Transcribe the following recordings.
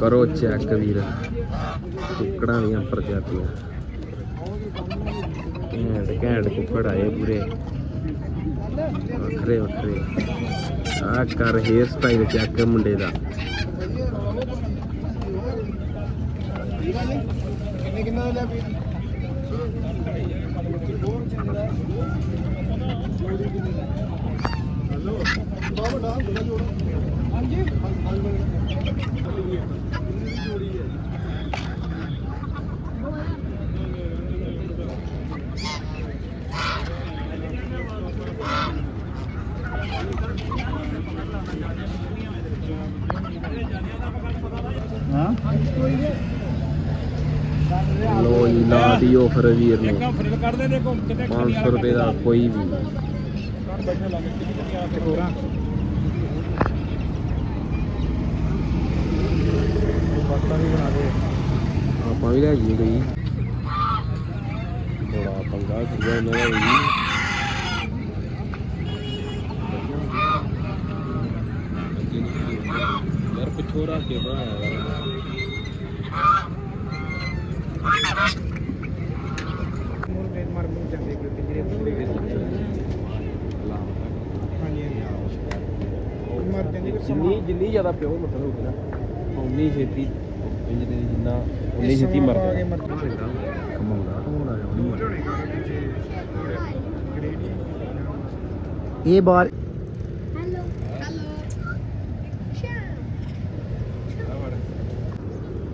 ਕਰੋ ਚੈੱਕ ਵੀਰ। ਕੁੱਕੜਾਂ ਦੀਆਂ ਪ੍ਰਜਾਤੀਆਂ। ਘੈਂਟ ਘੈਂਟ ਕੁੱਕੜ ਆਏ ਪੂਰੇ। ਵੱਖਰੇ ਵੱਖਰੇ। ਆ ਕਰ ਹੇਅਰ ਸਟਾਈਲ ਚੈੱਕ ਮੁੰਡੇ ਦਾ। ਕਿੰਨੇ ਕਿੰਨਾ ਦਾ ਵੀ ਹੈਲੋ ਬਾਬਾ ਦਾ ਜੋੜਾ ਹਾਂਜੀ। ਹਾਂ? ਲੋ ਜੀ ਲਾ ਦੀ ਆਫਰ ਵੀਰ ਨੂੰ। ਫ਼ਰਕ ਕੱਢ ਦੇ ਦੇਖੋ ਕਿਤੇ 500 ਰੁਪਏ ਦਾ ਕੋਈ ਵੀ। ਆਪਾਂ ਵੀ ਲੈ ਜੀ ਗਈ ਬੜਾ ਪੰਗਾ ਕਿਹਾ ਇਹਨਾਂ ਦਾ ਕੋਈ ਸਮਾਂ ਜਿੰਨੀ ਜਿੰਨੀ ਜ਼ਿਆਦਾ ਪਿਓ ਮਤਲਬ ਹੋਊਗੀ ਨਾ ਉਨੀ ਛੇਤੀ ਇੰਜ ਦੇ ਜਿੰਨਾ ਉਨੀ ਇਹ ਛੇਤੀ ਸਮਾਂ ਮਰ ਪਾ ਕੇ ਜਾਂਦਾ ਮਰ ਜਾਂਦੇ। ਕਮਾਉਂਦਾ ਕਮਾਉਂਦਾ ਨਹੀਂ ਇਹ ਬਾਰ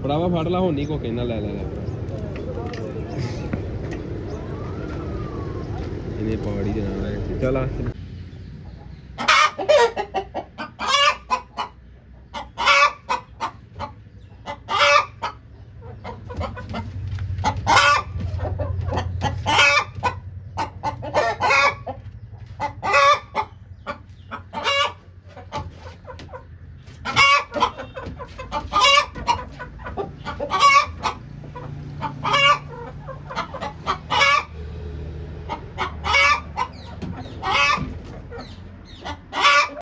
ਬੜਾਵਾ ਫੜ ਲਾ, ਹੋਣੀ ਕੋ ਕਹਿੰਦਾ, ਲੈ ਲੈ ਲੈ। ਇਹਨੇ ਪੌੜੀ ਦੇ ਨਾਲ ਚੱਲ ਆ।